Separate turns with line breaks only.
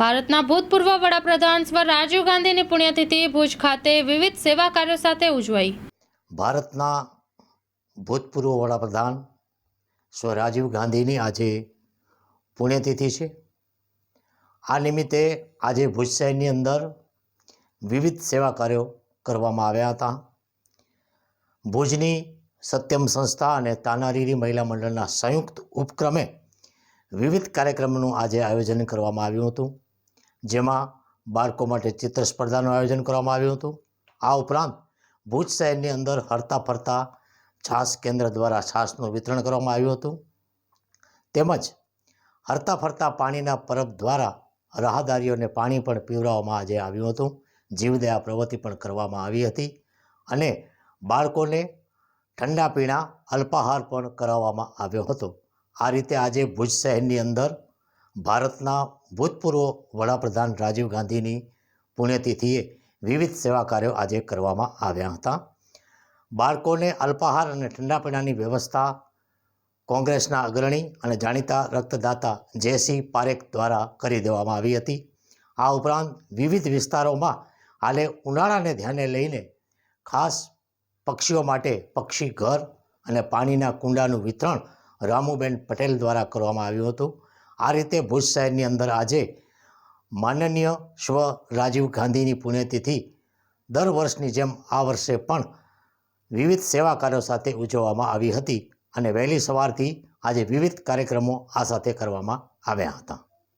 ભારતના ભૂતપૂર્વ વડાપ્રધાન સ્વ રાજીવ ગાંધીની પુણ્યતિથિ ભુજ ખાતે વિવિધ સેવા કાર્યો સાથે ઉજવાઈ.
ભારતના ભૂતપૂર્વ વડાપ્રધાન સ્વ રાજીવ ગાંધીની આજે પુણ્યતિથિ છે. આ નિમિત્તે આજે ભુજ શહેરની અંદર વિવિધ સેવા કાર્યો કરવામાં આવ્યા હતા. ભુજની સત્યમ સંસ્થા અને તાનારીરી મહિલા મંડળના સંયુક્ત ઉપક્રમે વિવિધ કાર્યક્રમનું આજે આયોજન કરવામાં આવ્યું હતું. જેમાં બાળકો માટે ચિત્ર સ્પર્ધાનું આયોજન કરવામાં આવ્યું હતું. આ ઉપરાંત ભુજ શહેરની અંદર હરતા ફરતા છાસ કેન્દ્ર દ્વારા છાસનું વિતરણ કરવામાં આવ્યું હતું. તેમજ હરતા ફરતા પાણીના પરબ દ્વારા રાહદારીઓને પાણી પણ પીવડાવવામાં આજે આવ્યું હતું. જીવદયા પ્રવૃત્તિ પણ કરવામાં આવી હતી અને બાળકોને ઠંડા પીણા, અલ્પાહાર પણ કરાવવામાં આવ્યો હતો. આ રીતે આજે ભુજ શહેરની અંદર ભારતના ભૂતપૂર્વ વડાપ્રધાન રાજીવ ગાંધીની પુણ્યતિથિએ વિવિધ સેવા કાર્યો આજે કરવામાં આવ્યા હતા. બાળકોને અલ્પાહાર અને ઠંડા પીણાની વ્યવસ્થા, કોંગ્રેસના અગ્રણી અને જાણીતા રક્તદાતા જયસિંહ પારેખ દ્વારા કરી દેવામાં આવી હતી. આ ઉપરાંત વિવિધ વિસ્તારોમાં હાલે ઉનાળાને ધ્યાને લઈને ખાસ પક્ષીઓ માટે પક્ષી ઘર અને પાણીના કુંડાનું વિતરણ રામુબેન પટેલ દ્વારા કરવામાં આવ્યું હતું. આ રીતે ભુજ શહેરની અંદર આજે માનનીય સ્વ રાજીવ ગાંધીની પુણ્યતિથિ દર વર્ષની જેમ આ વર્ષે પણ વિવિધ સેવા કાર્યો સાથે ઉજવવામાં આવી હતી અને વહેલી સવારથી આજે વિવિધ કાર્યક્રમો આ સાથે કરવામાં આવ્યા હતા.